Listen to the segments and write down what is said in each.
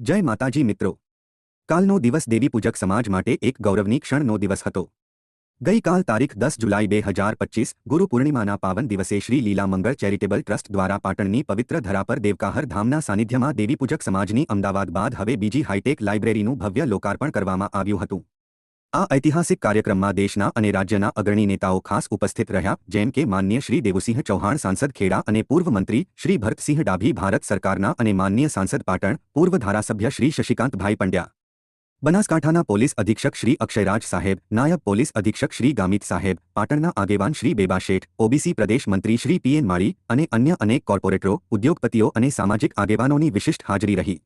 જય માતાજી મિત્રો. કાલનો દિવસ દેવી પૂજક સમાજ માટે એક ગૌરવની ક્ષણનો દિવસ હતો. ગઈકાલ તારીખ દસ જુલાઈ બે હજાર પચીસ, ગુરુ પૂર્ણિમાના પાવન દિવસે શ્રી લીલા મંગળ ચેરિટેબલ ટ્રસ્ટ દ્વારા પાટણની પવિત્ર ધરા પર દેવકાહર ધામના સાનિધ્યમાં દેવી પૂજક સમાજની અમદાવાદ બાદ હવે બીજી હાઈટેક લાઇબ્રેરીનું ભવ્ય લોકાર્પણ કરવામાં આવ્યું હતું. આ ઐતિહાસિક કાર્યક્રમમાં દેશના અને રાજ્યના અગ્રણી નેતાઓ ખાસ ઉપસ્થિત રહ્યા, જેમ કે માન્ય શ્રી દેવુસિંહ ચૌહાણ સાંસદ ખેડા અને પૂર્વ મંત્રી શ્રી ભરતસિંહ ડાભી ભારત સરકારના અને માન્ય સાંસદ પાટણ, પૂર્વ ધારાસભ્ય શ્રી શશિકાંતભાઈ પંડ્યા. બનાસકાંઠાના પોલીસ અધિક્ષક શ્રી અક્ષયરાજ સાહેબ, નાયબ પોલીસ અધિક્ષક શ્રી ગામિત સાહેબ, પાટણના આગેવાન શ્રી બેબા શેઠ, ઓબીસી પ્રદેશ મંત્રી શ્રી પીએન માળી અને અન્ય અનેક કોર્પોરેટરો, ઉદ્યોગપતિઓ અને સામાજિક આગેવાનોની વિશિષ્ટ હાજરી રહી.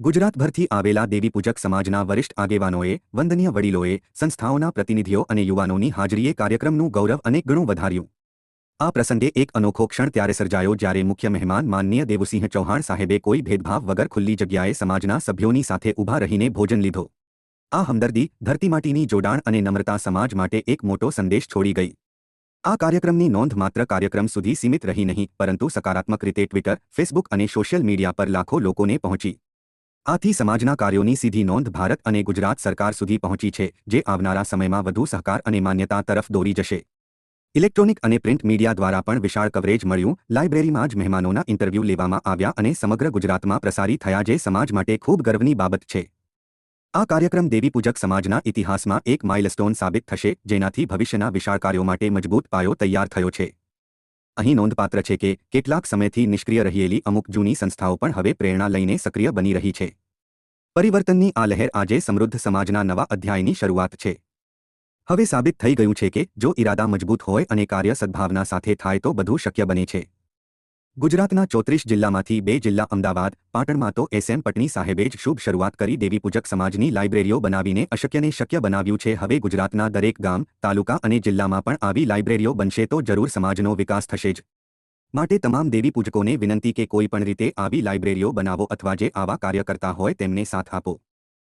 ગુજરાતભરથી આવેલા દેવી પૂજક સમાજના વરિષ્ઠ આગેવાનોએ, વંદનીય વડીલોએ, સંસ્થાઓના પ્રતિનિધિઓ અને યુવાનોની હાજરીએ કાર્યક્રમનું ગૌરવ અનેક ગણું વધાર્યું. આ પ્રસંગે એક અનોખો ક્ષણ ત્યારે સર્જાયો જ્યારે મુખ્ય મહેમાન માનનીય દેવુસિંહ ચૌહાણ સાહેબે કોઈ ભેદભાવ વગર ખુલ્લી જગ્યાએ સમાજના સભ્યોની સાથે ઊભા રહીને ભોજન લીધો. આ હમદર્દી, ધરતીમાટીની જોડાણ અને નમ્રતા સમાજ માટે એક મોટો સંદેશ છોડી ગઈ. આ કાર્યક્રમની નોંધ માત્ર કાર્યક્રમ સુધી સીમિત રહી નહીં, પરંતુ સકારાત્મક રીતે ટ્વિટર, ફેસબુક અને સોશિયલ મીડિયા પર લાખો લોકોને પહોંચી. આથી સમાજના કાર્યોની સીધી નોંધ ભારત અને ગુજરાત સરકાર સુધી પહોંચી છે, જે આવનારા સમયમાં વધુ સહકાર અને માન્યતા તરફ દોરી જશે. ઇલેક્ટ્રોનિક અને પ્રિન્ટ મીડિયા દ્વારા પણ વિશાળ કવરેજ મળ્યું. લાઇબ્રેરીમાં જ મહેમાનોના ઇન્ટરવ્યૂ લેવામાં આવ્યા અને સમગ્ર ગુજરાતમાં પ્રસારી થયા, જે સમાજ માટે ખૂબ ગર્વની બાબત છે. આ કાર્યક્રમ દેવી પૂજક સમાજના ઇતિહાસમાં એક માઇલસ્ટોન સાબિત થશે, જેનાથી ભવિષ્યના વિશાળ કાર્યો માટે મજબૂત પાયો તૈયાર થયો છે. અહીં નોંધપાત્ર છે કે કેટલાક સમયથી નિષ્ક્રિય રહેલી અમુક જૂની સંસ્થાઓ પણ હવે પ્રેરણા લઈને સક્રિય બની રહી છે. પરિવર્તનની આ લહેર આજે સમૃદ્ધ સમાજના નવા અધ્યાયની શરૂઆત છે. હવે સાબિત થઈ ગયું છે કે જો ઇરાદા મજબૂત હોય અને કાર્ય સદ્ભાવના સાથે થાય તો બધું શક્ય બને છે. ગુજરાતના ચોત્રીસ જિલ્લામાંથી બે જિલ્લા અમદાવાદ, પાટણમાં તો એસએમ પટણી સાહેબે જ શુભ શરૂઆત કરી દેવી પૂજક સમાજની લાઇબ્રેરીઓ બનાવીને અશક્યને શક્ય બનાવ્યું છે. હવે ગુજરાતના દરેક ગામ, તાલુકા અને જિલ્લામાં પણ આવી લાઇબ્રેરીઓ બનશે તો જરૂર સમાજનો વિકાસ થશે જ. માટે તમામ દેવી પૂજકોને વિનંતી કે કોઈ પણ રીતે આવી લાઇબ્રેરીઓ બનાવો અથવા જે આવા કાર્ય હોય તેમને સાથ આપો.